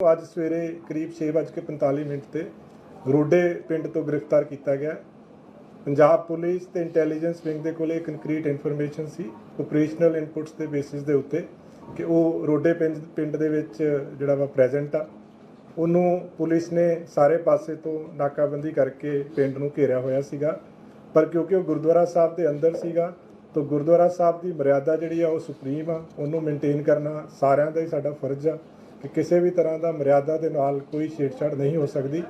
ਅੱਜ ਸਵੇਰੇ ਕਰੀਬ 6:45 ਮਿੰਟ ਤੇ ਰੋਡੇ ਪਿੰਡ ਤੋਂ ਗ੍ਰਿਫਤਾਰ ਕੀਤਾ ਗਿਆ। ਪੰਜਾਬ ਪੁਲਿਸ ਤੇ ਇੰਟੈਲੀਜੈਂਸ ਵਿੰਗ ਦੇ ਕੋਲੇ ਕੰਕਰੀਟ ਇਨਫੋਰਮੇਸ਼ਨ ਸੀ ਆਪਰੇਸ਼ਨਲ ਇਨਪੁਟਸ ਦੇ ਬੇਸਿਸ ਦੇ ਉੱਤੇ ਕਿ ਉਹ ਰੋਡੇ ਪਿੰਡ ਪਿੰਡ ਦੇ ਵਿੱਚ ਜਿਹੜਾ ਵਾ ਪ੍ਰੈਜ਼ੈਂਟ ਆ। ਉਹਨੂੰ ਪੁਲਿਸ ਨੇ ਸਾਰੇ ਪਾਸੇ ਤੋਂ ਨਾਕਾਬੰਦੀ ਕਰਕੇ ਪਿੰਡ ਨੂੰ ਘੇਰਿਆ ਹੋਇਆ ਸੀਗਾ। ਪਰ ਕਿਉਂਕਿ ਉਹ ਗੁਰਦੁਆਰਾ ਸਾਹਿਬ ਦੇ ਅੰਦਰ ਸੀਗਾ, ਤਾਂ ਗੁਰਦੁਆਰਾ ਸਾਹਿਬ ਦੀ ਮਰਿਆਦਾ ਜਿਹੜੀ ਆ ਉਹ ਸੁਪਰੀਮ ਆ। ਉਹਨੂੰ ਮੇਨਟੇਨ ਕਰਨਾ ਸਾਰਿਆਂ ਦਾ ਹੀ ਸਾਡਾ ਫਰਜ਼ ਆ। ਕਿ ਕਿਸੇ ਵੀ ਤਰ੍ਹਾਂ ਦਾ ਮਰਿਆਦਾ ਦੇ ਨਾਲ ਕੋਈ ਛੇੜਛਾੜ ਨਹੀਂ ਹੋ ਸਕਦੀ।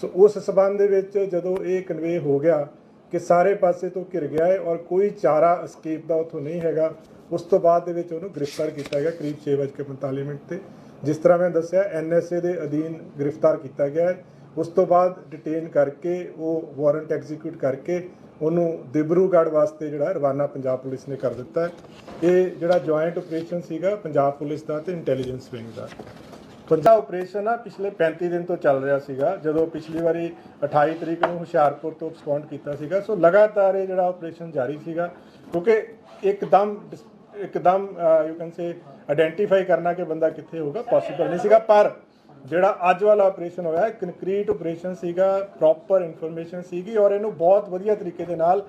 ਸੋ ਉਸ ਸਬੰਧ ਦੇ ਵਿੱਚ ਜਦੋਂ ਇਹ ਕਨਵੇ ਹੋ ਗਿਆ ਕਿ ਸਾਰੇ ਪਾਸੇ ਤੋਂ ਘਿਰ ਗਿਆ ਹੈ ਔਰ ਕੋਈ ਚਾਰਾ ਅਸਕੇਪ ਦਾ ਉਥੋਂ ਨਹੀਂ ਹੈਗਾ, ਉਸ ਤੋਂ ਬਾਅਦ ਦੇ ਵਿੱਚ ਉਹਨੂੰ ਗ੍ਰਿਫਤਾਰ ਕੀਤਾ ਗਿਆ ਕਰੀਬ 6:45 ਮਿੰਟ ਤੇ। ਜਿਸ ਤਰ੍ਹਾਂ ਮੈਂ ਦੱਸਿਆ ਐਨਐਸਏ ਦੇ ਅਧੀਨ ਗ੍ਰਿਫਤਾਰ ਕੀਤਾ ਗਿਆ ਹੈ। ਉਸ ਤੋਂ ਬਾਅਦ ਡਿਟੇਨ ਕਰਕੇ ਉਹ ਵਾਰੰਟ ਐਗਜ਼ੀਕਿਊਟ ਕਰਕੇ ਉਹਨੂੰ ਦਿਬਰੂਗੜ੍ਹ ਵਾਸਤੇ ਜਿਹੜਾ ਰਵਾਨਾ ਪੰਜਾਬ ਪੁਲਿਸ ਨੇ ਕਰ ਦਿੱਤਾ ਇਹ ਜਿਹੜਾ ਜੁਆਇੰਟ ਆਪਰੇਸ਼ਨ ਸੀਗਾ ਪੰਜਾਬ ਪੁਲਿਸ ਦਾ ਤੇ ਇੰਟੈਲੀਜੈਂਸ ਵਿੰਗ ਦਾ। ਪੰਜਾਬ ਆਪਰੇਸ਼ਨ ਆ, ਪਿਛਲੇ 35 ਦਿਨ ਤੋਂ ਚੱਲ ਰਿਹਾ ਸੀਗਾ, ਜਦੋਂ ਪਿਛਲੀ ਵਾਰੀ 28 ਤਰੀਕ ਨੂੰ ਹੁਸ਼ਿਆਰਪੁਰ ਤੋਂ ਰਿਸਪੌਂਡ ਕੀਤਾ ਸੀਗਾ। ਸੋ ਲਗਾਤਾਰ ਇਹ ਜਿਹੜਾ ਆਪਰੇਸ਼ਨ ਜਾਰੀ ਸੀਗਾ, ਕਿਉਂਕਿ ਇੱਕਦਮ ਇੱਕਦਮ ਯੂ ਕੈਨ ਸੇ ਆਇਡੈਂਟੀਫਾਈ ਕਰਨਾ ਕਿ ਬੰਦਾ ਕਿੱਥੇ ਹੋਊਗਾ ਪੋਸੀਬਲ ਨਹੀਂ ਸੀਗਾ, ਪਰ ਜਿਹੜਾ ਅੱਜ ਵਾਲਾ ਆਪਰੇਸ਼ਨ ਹੋਇਆ ਕੰਕਰੀਟ ਆਪਰੇਸ਼ਨ ਸੀਗਾ ਪ੍ਰੋਪਰ ਇਨਫੋਰਮੇਸ਼ਨ ਸੀਗੀ ਔਰ ਇਹਨੂੰ ਬਹੁਤ ਵਧੀਆ ਤਰੀਕੇ ਦੇ ਨਾਲ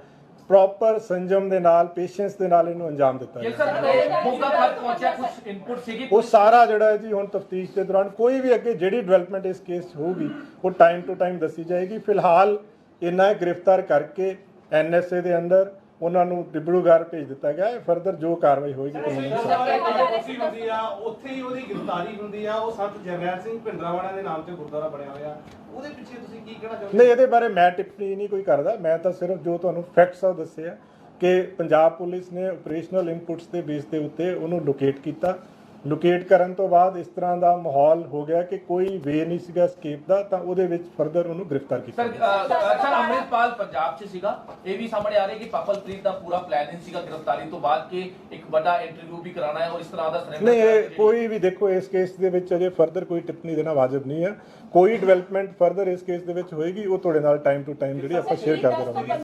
ਪ੍ਰੋਪਰ ਸੰਜਮ ਦੇ ਨਾਲ ਪੇਸ਼ੈਂਸ ਦੇ ਨਾਲ ਇਹਨੂੰ ਅੰਜਾਮ ਦਿੱਤਾ ਜੇ ਗਿਆ। ਸਰ ਇਹ ਮੌਕਾ ਪਰ ਪਹੁੰਚਿਆ ਕੁਝ ਇਨਪੁਟ ਸੀਗੀ? ਉਹ ਸਾਰਾ ਜਿਹੜਾ ਹੈ ਜੀ ਹੁਣ ਤਫਤੀਸ਼ ਦੇ ਦੌਰਾਨ ਕੋਈ ਵੀ ਅੱਗੇ ਜਿਹੜੀ ਡਿਵੈਲਪਮੈਂਟ ਇਸ ਕੇਸ 'ਚ ਹੋਊਗੀ ਉਹ ਟਾਈਮ ਟੂ ਟਾਈਮ ਦੱਸੀ ਜਾਏਗੀ। ਫਿਲਹਾਲ ਇਹਨਾਂ ਗ੍ਰਿਫਤਾਰ ਕਰਕੇ ਐਨਐਸਏ ਦੇ ਅੰਦਰ ਉਹਨਾਂ ਨੂੰ ਡਿਬੜੂਗੜ੍ਹ ਭੇਜ ਦਿੱਤਾ ਗਿਆ ਹੈ। ਫਰਦਰ ਜੋ ਕਾਰਵਾਈ ਹੋਏਗੀ ਕਾਨੂੰਨੀ ਅਨੁਸਾਰ ਕੋਸੀ ਹੁੰਦੀ ਆ ਉੱਥੇ ਹੀ ਉਹਦੀ ਗ੍ਰਿਫਤਾਰੀ ਹੁੰਦੀ ਆ ਉਹ ਸੰਤ ਜਰਨੈਲ ਸਿੰਘ ਭਿੰਡਰਾਵਾਲਾ ਦੇ ਨਾਮ ਤੇ ਗੁਰਦੁਆਰਾ ਬਣਿਆ ਹੋਇਆ। ਉਹਦੇ ਪਿੱਛੇ ਤੁਸੀਂ ਕੀ ਕਹਿਣਾ ਚਾਹੁੰਦੇ ਨਹੀਂ ਇਹਦੇ ਬਾਰੇ ਮੈਂ ਟਿੱਪਣੀ ਨਹੀਂ ਕੋਈ ਕਰਦਾ। ਮੈਂ ਤਾਂ ਸਿਰਫ ਜੋ ਤੁਹਾਨੂੰ ਫੈਕਟਸ ਆ ਦੱਸੇ ਆ ਕਿ ਪੰਜਾਬ ਪੁਲਿਸ ਨੇ ਆਪਰੇਸ਼ਨਲ ਇਨਪੁਟਸ ਦੇ ਬੇਸ ਦੇ ਉੱਤੇ ਉਹਨੂੰ ਲੋਕੇਟ ਕੀਤਾ। ਲੋਕੇਟ ਕਰਨ ਤੋਂ ਬਾਅਦ ਇਸ ਤਰ੍ਹਾਂ ਦਾ ਮਾਹੌਲ ਹੋ ਗਿਆ ਕਿ ਕੋਈ ਵੇ ਨਹੀਂ ਸੀਗਾ ਸਕੇਪ ਦਾ ਤਾਂ ਉਹਦੇ ਵਿੱਚ ਫਰਦਰ ਉਹਨੂੰ ਗ੍ਰਿਫਤਾਰ ਕੀਤਾ ਸਰ ਅੰਮ੍ਰਿਤਪਾਲ ਪੰਜਾਬ 'ਚ ਸੀਗਾ। ਇਹ ਵੀ ਸਾਹਮਣੇ ਆ ਰਿਹਾ ਕਿ ਪਾਪਲਪ੍ਰੀਤ ਦਾ ਪੂਰਾ ਪਲਾਨ ਸੀਗਾ ਗ੍ਰਿਫਤਾਰੀ ਤੋਂ ਬਾਅਦ ਕਿ ਇੱਕ ਵੱਡਾ ਇੰਟਰਵਿਊ ਵੀ ਕਰਾਉਣਾ ਹੈ ਔਰ ਇਸ ਤਰ੍ਹਾਂ ਦਾ surrender ਨਹੀਂ ਹੈ ਕੋਈ ਵੀ ਦੇਖੋ ਇਸ ਕੇਸ ਦੇ ਵਿੱਚ ਅਜੇ ਫਰਦਰ ਕੋਈ ਟਿੱਪਣੀ ਦੇਣਾ ਵਾਜਬ ਨਹੀਂ ਹੈ। ਕੋਈ ਡਿਵੈਲਪਮੈਂਟ ਫਰਦਰ ਇਸ ਕੇਸ ਦੇ ਵਿੱਚ ਹੋਏਗੀ ਉਹ ਤੁਹਾਡੇ ਨਾਲ ਟਾਈਮ ਟੂ ਟਾਈਮ ਜਿਹੜੀ ਆਪਾਂ ਸ਼ੇਅਰ ਕਰਦੇ ਰਹਾਂਗੇ।